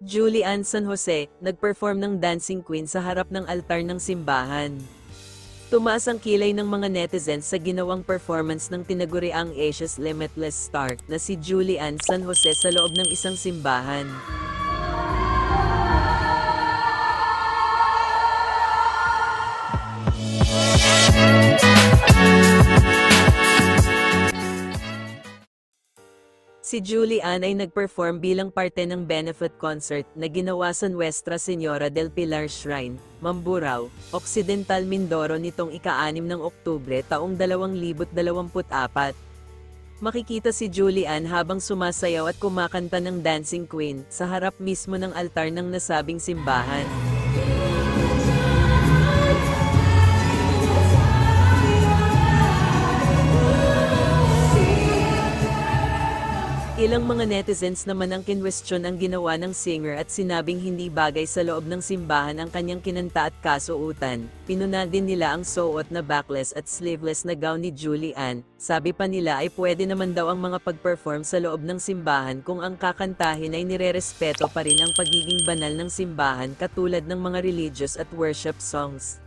Julie Ann San Jose, nagperform ng Dancing Queen sa harap ng altar ng simbahan. Tumaas ang kilay ng mga netizens sa ginawang performance ng tinaguriang Asia's Limitless Star na si Julie Ann San Jose sa loob ng isang simbahan. Si Julie Ann ay nagperform bilang parte ng benefit concert na ginawa sa Nuestra Señora del Pilar Shrine, Mamburao, Occidental Mindoro nitong ika-6 ng Oktubre taong 2024. Makikita si Julie Ann habang sumasayaw at kumakanta ng Dancing Queen sa harap mismo ng altar ng nasabing simbahan. Ilang mga netizens naman ang kinwestiyon ang ginawa ng singer at sinabing hindi bagay sa loob ng simbahan ang kanyang kinanta at kasuutan. Pinuna din nila ang suot na backless at sleeveless na gown ni Julie Ann. Sabi pa nila ay pwede naman daw ang mga pag-perform sa loob ng simbahan kung ang kakantahin ay nirerespeto pa rin ang pagiging banal ng simbahan katulad ng mga religious at worship songs.